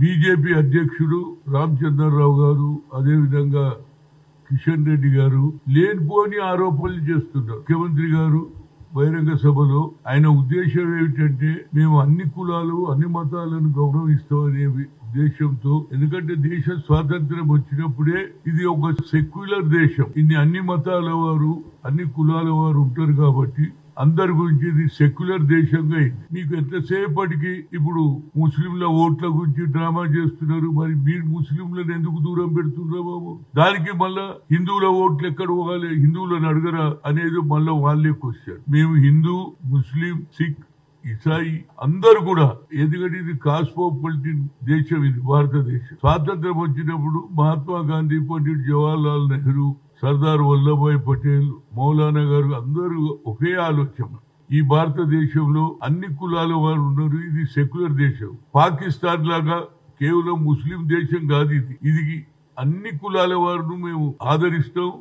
BJP అధ్యక్షుడు రామచంద్రరావు గారు అదేవిధంగా కిషన్ రెడ్డి గారు లేనిపోని ఆరోపణలు చేస్తున్నారు. ముఖ్యమంత్రి గారు బహిరంగ సభలో ఆయన ఉద్దేశం ఏమిటంటే మేము అన్ని కులాలు అన్ని మతాలను గౌరవిస్తామనే ఉద్దేశంతో ఎందుకంటే దేశ స్వాతంత్రం వచ్చినప్పుడే ఇది ఒక సెక్యులర్ దేశం. ఇన్ని అన్ని మతాల వారు అన్ని కులాల వారు ఉంటారు కాబట్టి అందరి గురించి ఇది సెక్యులర్ దేశంగా అయింది. మీకు ఎంతసేపటికి ఇప్పుడు ముస్లింల ఓట్ల గురించి డ్రామా చేస్తున్నారు? మరి మీరు ముస్లింలను ఎందుకు దూరం పెడుతున్నారు బాబు? దానికి మళ్ళా హిందువుల ఓట్లు ఎక్కడ పోవాలి హిందువులను అడగరా అనేది మళ్ళా వాళ్ళే క్వశ్చన్ మేము హిందూ ముస్లిం సిక్ ఇసాయి అందరు కూడా ఎందుకంటే ఇది కాస్మోపాలిటిన్ దేశం ఇది భారతదేశం. స్వాతంత్రం వచ్చినప్పుడు మహాత్మా గాంధీ పండిట్ జవహర్లాల్ నెహ్రూ సర్దార్ వల్లభాయ్ పటేల్ మౌలానా గారు అందరూ ఒకే ఆలోచన. ఈ భారతదేశంలో అన్ని కులాల వారు ఉన్నారు. ఇది సెక్యులర్ దేశం. పాకిస్తాన్ లాగా కేవలం ముస్లిం దేశం కాదు ఇది. ఇది అన్ని కులాల వారిని మేము ఆదరిస్తాం.